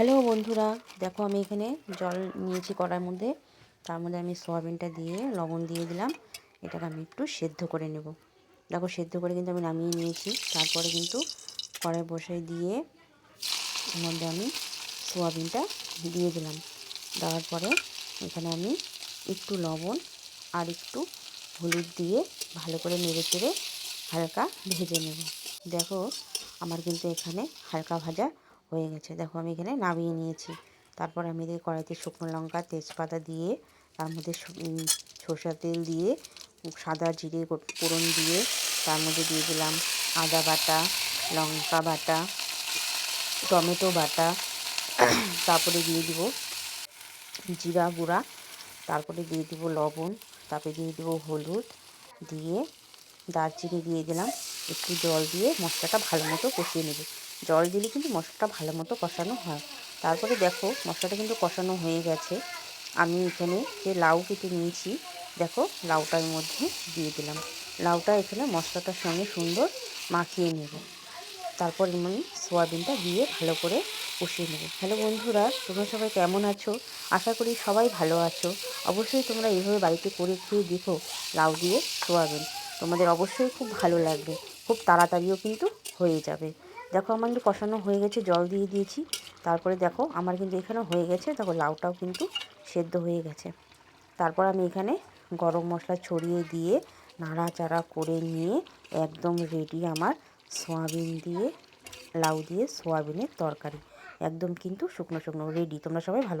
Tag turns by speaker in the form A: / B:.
A: Hello বন্ধুরা, দেখো আমি এখানে জল নিয়েছি কড়ার মধ্যে। তার মধ্যে আমি সয়াবিনটা দিয়ে লবণ দিয়ে দিলাম। এটাকে আমি একটু সেদ্ধ করে নেব। দেখো সেদ্ধ করে কিন্তু আমি নামিয়ে নিয়েছি। তারপরে কিন্তু কড়াই বসাই দিয়ে এর মধ্যে আমি সোয়াবিনটা দিয়ে দিলাম। দেওয়ার পরে এখানে আমি একটু লবণ আর একটু হলুদ দিয়ে ভালো করে নেড়ে চেড়ে হালকা ভেজে নেব। দেখো আমার কিন্তু এখানে হালকা ভাজা হয়ে গেছে। দেখো আমি এখানে নামিয়ে নিয়েছি। তারপর আমি এদিকে কড়াইতে শুকনো লঙ্কা, তেজপাতা দিয়ে, তার মধ্যে সরষের তেল দিয়ে, সাদা জিরে ফোড়ন দিয়ে, তার মধ্যে দিয়ে দিলাম আদা বাটা, লঙ্কা বাটা, টমেটো বাটা, তারপরে দিয়ে দিব জিরা গুঁড়া, তারপরে দিয়ে দিব লবণ, তারপরে দিয়ে দেবো হলুদ, দিয়ে দারচিনি দিয়ে দিলাম, একটু জল দিয়ে মশলাটা ভালো মতো কষিয়ে নেব। জল দিলে কিন্তু মশলাটা ভালো মতো কষানো হয়। তারপরে দেখো মশলাটা কিন্তু কষানো হয়ে গেছে। আমি এখানে যে লাউ কেটে নিয়েছি, দেখো লাউটার মধ্যে দিয়ে দিলাম। লাউটা এখানে মশলাটার সঙ্গে সুন্দর মাখিয়ে নেব। তারপর আমি সোয়াবিনটা দিয়ে ভালো করে কষিয়ে নেব। হ্যালো বন্ধুরা, তোমরা সবাই কেমন আছো? আশা করি সবাই ভালো আছো। অবশ্যই তোমরা এইভাবে বাড়িতে করে খেয়ে দেখো লাউ দিয়ে সোয়াবিন। তোমাদের অবশ্যই খুব ভালো লাগবে। খুব তাড়াতাড়িও কিন্তু হয়ে যাবে। দেখো আমার কিন্তু কষানো হয়ে গেছে, জল দিয়ে দিয়েছি। তারপরে দেখো আমার কিন্তু এখানে হয়ে গেছে, দেখো লাউটাও কিন্তু সেদ্ধ হয়ে গেছে। তারপর আমি এখানে গরম মশলা ছড়িয়ে দিয়ে নাড়াচাড়া করে নিয়ে একদম রেডি আমার সোয়াবিন দিয়ে, লাউ দিয়ে সোয়াবিনের তরকারি। একদম কিন্তু শুকনো শুকনো রেডি তোমরা সবাই ভালো